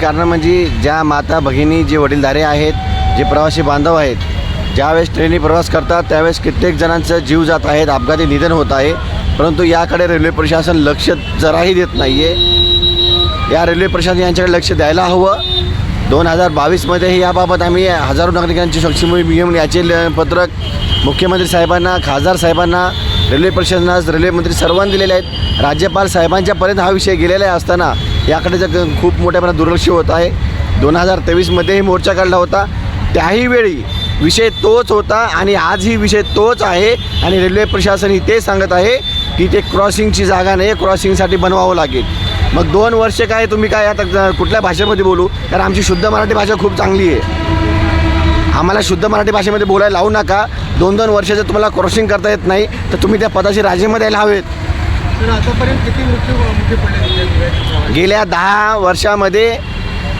कारण म्हणजे ज्या माता भगिनी जे वडीलधारे आहेत जे प्रवासी बांधव आहेत ज्यावेळेस ट्रेनने प्रवास करतात त्यावेळेस कित्येक जणांचं जीव जात आहेत अपघाती निधन होत आहे. परंतु याकडे रेल्वे प्रशासन लक्ष जराही देत नाही आहे या रेल्वे प्रशासन यांच्याकडे लक्ष द्यायला हवं. दोन हजार बावीसमध्ये याबाबत आम्ही हजारो नागरिकांची शक्तीमुळे नियम याचे पत्रक मुख्यमंत्री साहेबांना खासदार साहेबांना रेल्वे प्रशासनास रेल्वेमंत्री सर्वांना दिलेले आहेत. राज्यपाल साहेबांच्यापर्यंत हा विषय गेलेला आहे असताना याकडे जर खूप मोठ्या प्रमाणात दुर्लक्ष होत आहे. दोन हजार तेवीसमध्येही मोर्चा काढला होता. त्याही वेळी विषय तोच होता आणि आजही विषय तोच आहे. आणि रेल्वे प्रशासन ही ते सांगत आहे की ते क्रॉसिंगची जागा नाही क्रॉसिंगसाठी बनवावं लागेल. मग दोन वर्ष काय तुम्ही काय आता कुठल्या भाषेमध्ये बोलू? कारण आमची शुद्ध मराठी भाषा खूप चांगली आहे. आम्हाला शुद्ध मराठी भाषेमध्ये बोलायला लावू नका. दोन दोन वर्ष जर तुम्हाला क्रॉसिंग करता येत नाही तर तुम्ही त्या पदाशी राजीमध्ये यायला हवेत. तर आतापर्यंत किती मृत्यू पडले गेल्या दहा वर्षामध्ये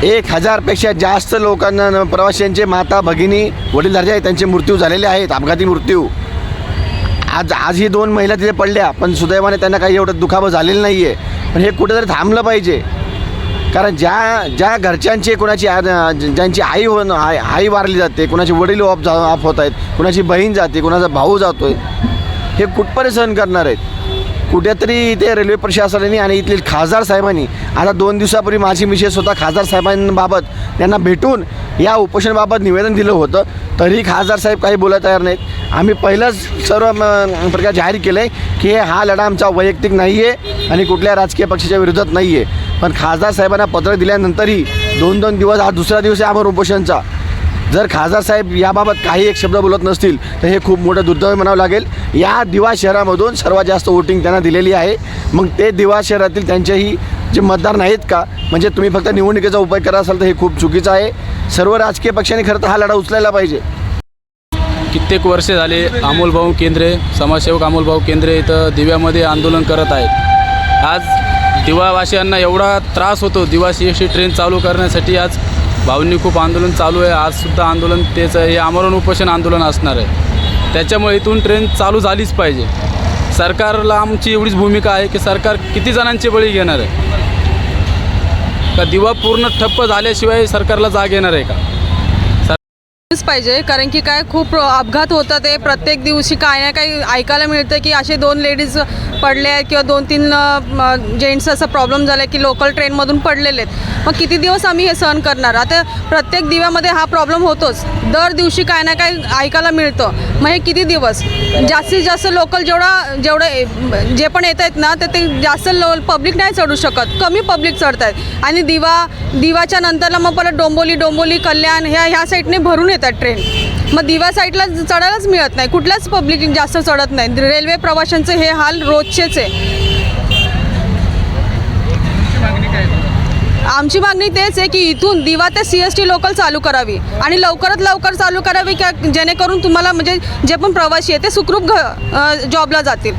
एक हजारपेक्षा जास्त लोकांना प्रवाशांचे माता भगिनी वडीलधारे आहेत त्यांचे मृत्यू झालेले आहेत अपघाती मृत्यू. आज आजही दोन महिला तिथे पडल्या पण सुदैवाने त्यांना काही एवढं दुखावं झालेलं नाही आहे पण हे कुठेतरी थांबलं पाहिजे. कारण ज्या ज्या घरच्यांचे कोणाची ज्यांची आई हो आई आई वारली जाते कोणाचे वडील ऑफ जा ऑफ होत आहेत कोणाची बहीण जाते कोणाचा भाऊ जातो आहे हे कुठपर्यंत सहन करणार आहेत? कुठेतरी इथे रेल्वे प्रशासनाने आणि इथले खासदार साहेबांनी आता दोन दिवसापूर्वी माझी मिसेस स्वतः खासदार साहेबांबाबत त्यांना भेटून या उपोषणाबाबत निवेदन दिलं होतं. तरीही खासदार साहेब काही बोलायला तयार नाहीत. आम्ही पहिलंच सर्व प्रकार जाहीर केलं आहे की हा लढा आमचा वैयक्तिक नाही आहे आणि कुठल्या राजकीय पक्षाच्या विरोधात नाही आहे पण खासदार साहेबांना पत्र दिल्यानंतरही दोन दोन दिवस हा दुसरा दिवस आहे आम्हाला उपोषणचा. जर खासदार साहेब याबाबत काही एक शब्द बोलत नसतील तर हे खूप मोठं दुर्दैव म्हणावं लागेल. या दिवा शहरामधून सर्वात जास्त वोटिंग त्यांना दिलेली आहे. मग ते दिवा शहरातील त्यांचेही जे मतदार नाहीत का म्हणजे तुम्ही फक्त निवडणुकीचा उपाय करा असाल तर हे खूप चुकीचं आहे. सर्व राजकीय पक्षांनी खरं तर हा लढा उचलायला पाहिजे. कित्येक वर्षे झाले अमोलभाऊ केंद्रे समाजसेवक अमोलभाऊ केंद्रे इथं दिव्यामध्ये आंदोलन करत आहेत. आज दिवावासियांना एवढा त्रास होतो दिवाशी ट्रेन चालू करण्यासाठी. आज भाऊंनी खूप आंदोलन चालू आहे आजसुद्धा आंदोलन तेच आहे हे आमरण उपोषण आंदोलन असणार आहे. त्याच्यामुळे इथून ट्रेन चालू झालीच पाहिजे. सरकारला आमची एवढीच भूमिका आहे की सरकार किती जणांचे बळी घेणार आहे? का दिवा पूर्ण ठप्प झाल्याशिवाय सरकारला जाग येणार आहे का? पाहिजे कारण की काय खूप अपघात होतात ते प्रत्येक दिवशी. काय ना काही ऐकायला मिळतं की असे दोन लेडीज पडले आहेत किंवा दोन तीन जेंट्स असा प्रॉब्लेम झाला आहे की लोकल ट्रेनमधून पडलेले आहेत. मग किती दिवस आम्ही हे सहन करणार? आता प्रत्येक दिव्यामध्ये हा प्रॉब्लेम होतोच. दर दिवशी काय ना काय ऐकायला मिळतं. मग हे किती दिवस? जास्तीत जास्त लोकल जेवढा जेवढं जे पण येत आहेत ना तर ते जास्त लो पब्लिक नाही चढू शकत. कमी पब्लिक चढत आहेत आणि दिवा दिवाच्या नंतरला मग परत डोंबोली डोंबोली कल्याण ह्या ह्या साईडने भरून येतात ट्रेन मग दिवा साईडला चढायलाच मिळत नाही. कुठल्याच पब्लिक जास्त चढत नाही. रेल्वे प्रवाशांचे हे हाल रोजचेच आहे. आमची मागणी तेच आहे की इथून दिवा ते सी एस टी लोकल चालू करावी. आणि लवकरात लवकर चालू करावी की जेणेकरून तुम्हाला म्हणजे जे पण प्रवासी आहे ते सुखरूप घ जॉबला जातील.